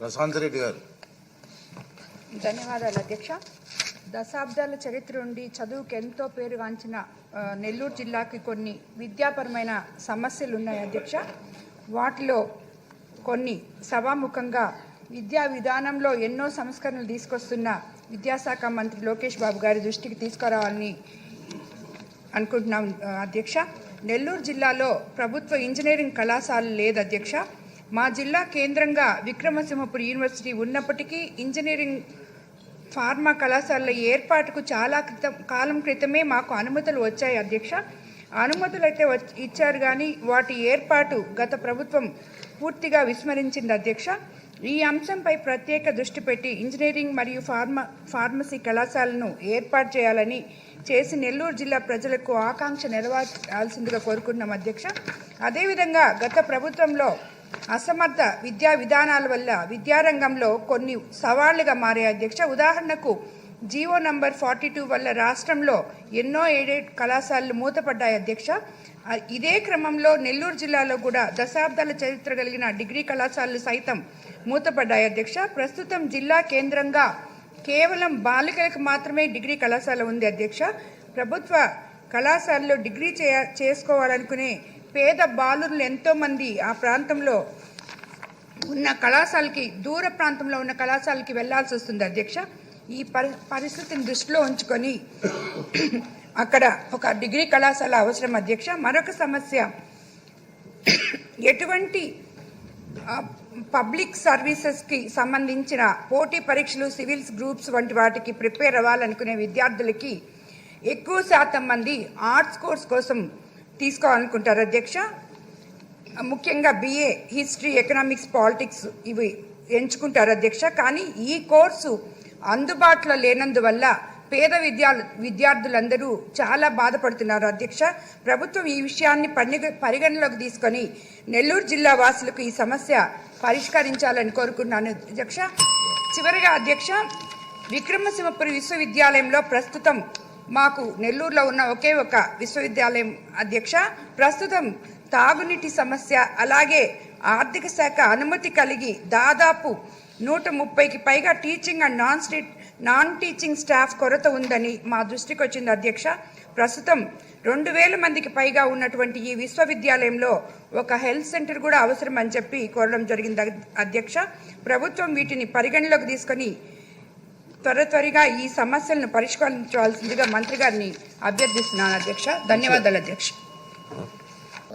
ప్రశాంత్ రెడ్డి గారు. ధన్యవాదాలు అధ్యక్ష. దశాబ్దాల చరిత్ర నుండి చదువుకు ఎంతో పేరుగాంచిన నెల్లూరు జిల్లాకి కొన్ని విద్యాపరమైన సమస్యలు ఉన్నాయి అధ్యక్ష. వాటిలో కొన్ని సభాముఖంగా విద్యా విధానంలో ఎన్నో సంస్కరణలు తీసుకొస్తున్న విద్యాశాఖ మంత్రి లోకేష్ బాబు గారి దృష్టికి తీసుకురావాలని అనుకుంటున్నాం అధ్యక్ష. నెల్లూరు జిల్లాలో ప్రభుత్వ ఇంజనీరింగ్ కళాశాల లేదు అధ్యక్ష. మా జిల్లా కేంద్రంగా విక్రమసింహపురి యూనివర్సిటీ ఉన్నప్పటికీ ఇంజనీరింగ్ ఫార్మా కళాశాలల ఏర్పాటుకు చాలా క్రితం కాలం క్రితమే మాకు అనుమతులు వచ్చాయి అధ్యక్ష. అనుమతులు అయితే ఇచ్చారు కానీ వాటి ఏర్పాటు గత ప్రభుత్వం పూర్తిగా విస్మరించింది అధ్యక్ష. ఈ అంశంపై ప్రత్యేక దృష్టి పెట్టి ఇంజనీరింగ్ మరియు ఫార్మా ఫార్మసీ కళాశాలను ఏర్పాటు చేయాలని చేసి నెల్లూరు జిల్లా ప్రజలకు ఆకాంక్ష నెరవేర్చాల్సిందిగా కోరుకున్నాం అధ్యక్ష. అదేవిధంగా గత ప్రభుత్వంలో అసమర్థ విద్యా విధానాల వల్ల విద్యారంగంలో కొన్ని సవాళ్ళుగా మారే అధ్యక్ష. ఉదాహరణకు జీవో నంబర్ ఫార్టీ టూ వల్ల రాష్ట్రంలో ఎన్నో ఎయిడెడ్ కళాశాలలు మూతపడ్డాయి అధ్యక్ష. ఇదే క్రమంలో నెల్లూరు జిల్లాలో కూడా దశాబ్దాల చరిత్ర కలిగిన డిగ్రీ కళాశాలలు సైతం మూతపడ్డాయి అధ్యక్ష. ప్రస్తుతం జిల్లా కేంద్రంగా కేవలం బాలికలకు మాత్రమే డిగ్రీ కళాశాల ఉంది అధ్యక్ష. ప్రభుత్వ కళాశాలలో డిగ్రీ చేయ చేసుకోవాలనుకునే పేద బాలురులు ఎంతోమంది ఆ ప్రాంతంలో ఉన్న కళాశాలకి దూర ప్రాంతంలో ఉన్న కళాశాలకి వెళ్ళాల్సి వస్తుంది అధ్యక్ష. ఈ పరి పరిస్థితిని దృష్టిలో ఉంచుకొని అక్కడ ఒక డిగ్రీ కళాశాల అవసరం అధ్యక్ష. మరొక సమస్య ఎటువంటి పబ్లిక్ సర్వీసెస్కి సంబంధించిన పోటీ పరీక్షలు సివిల్స్ గ్రూప్స్ వంటి వాటికి ప్రిపేర్ అవ్వాలనుకునే విద్యార్థులకి ఎక్కువ శాతం మంది ఆర్ట్స్ కోర్స్ కోసం తీసుకోవాలనుకుంటారు. అధ్యక్ష ముఖ్యంగా బిఏ హిస్టరీ ఎకనామిక్స్ పాలిటిక్స్ ఇవి ఎంచుకుంటారు అధ్యక్ష. కానీ ఈ కోర్సు అందుబాటులో లేనందువల్ల పేద విద్యా విద్యార్థులందరూ చాలా బాధపడుతున్నారు అధ్యక్ష. ప్రభుత్వం ఈ విషయాన్ని పరిగ పరిగణలోకి తీసుకొని నెల్లూరు జిల్లా వాసులకు ఈ సమస్య పరిష్కరించాలని కోరుకున్నాను అధ్యక్ష. చివరిగా అధ్యక్ష విక్రమసింహపురి విశ్వవిద్యాలయంలో ప్రస్తుతం మాకు నెల్లూరులో ఉన్న ఒకే ఒక విశ్వవిద్యాలయం అధ్యక్ష. ప్రస్తుతం తాగునీటి సమస్య అలాగే ఆర్థిక శాఖ అనుమతి కలిగి దాదాపు నూట ముప్పైకి పైగా teaching and non state non teaching staff కొరత ఉందని మా దృష్టికి వచ్చింది అధ్యక్ష. ప్రస్తుతం రెండు వేల మందికి పైగా ఉన్నటువంటి ఈ విశ్వవిద్యాలయంలో ఒక హెల్త్ సెంటర్ కూడా అవసరం అని చెప్పి కోరడం జరిగింది అధ్యక్ష. ప్రభుత్వం వీటిని పరిగణలోకి తీసుకొని త్వర త్వరగా ఈ సమస్యలను పరిష్కరించవలసిందిగా మంత్రి గారిని అభ్యర్థిస్తున్నాను అధ్యక్ష. ధన్యవాదాలు అధ్యక్ష.